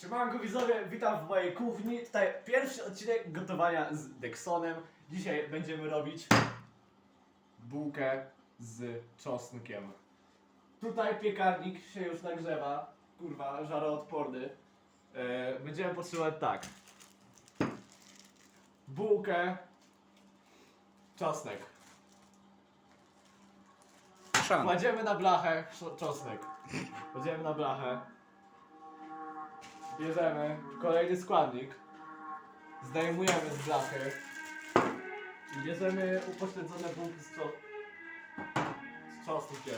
Siemanko widzowie, witam w mojej kuchni. Tutaj pierwszy odcinek gotowania z Dexonem. Dzisiaj będziemy robić bułkę z czosnkiem. Tutaj piekarnik się już nagrzewa. Kurwa, żaroodporny. E, będziemy potrzebować tak. Bułkę, czosnek. Kładziemy na blachę czo- czosnek. Kładziemy na blachę. Bierzemy kolejny składnik. Zdejmujemy z blachy. I bierzemy upośledzone bułki z, czo- z czosnkiem.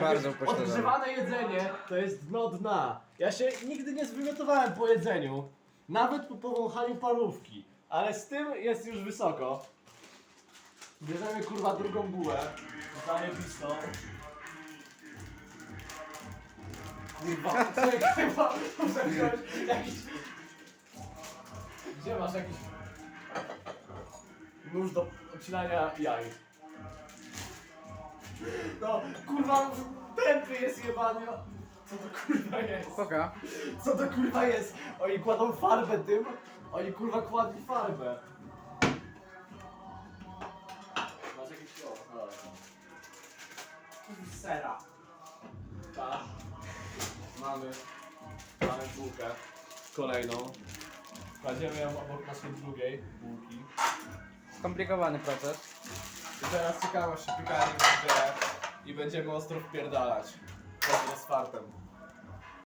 Bardzo upośledzone. Odgrzewane jedzenie to jest dno dna. Ja się nigdy nie zwymiotowałem po jedzeniu. Nawet po powąchaniu parówki. Ale z tym jest już wysoko. Bierzemy kurwa drugą bułę. Zajebistą. Kurwa, czekaj, chyba muszę wziąć jakiś... Gdzie masz jakiś... Nóż do odcinania jaj. No, kurwa, tępy jest jebany. Co to kurwa jest? Poka. Co to kurwa jest? Oni kładą farbę tym, oni kurwa kładli farbę. Masz jakiś o, no. Sera. Tak. Mamy. Mamy bułkę. Kolejną. Kładziemy ją obok naszej drugiej bułki. Skomplikowany proces. I teraz czekamy aż się piekarnik rozgrzeje i będziemy ostro wpierdalać. Pozdro z fartem.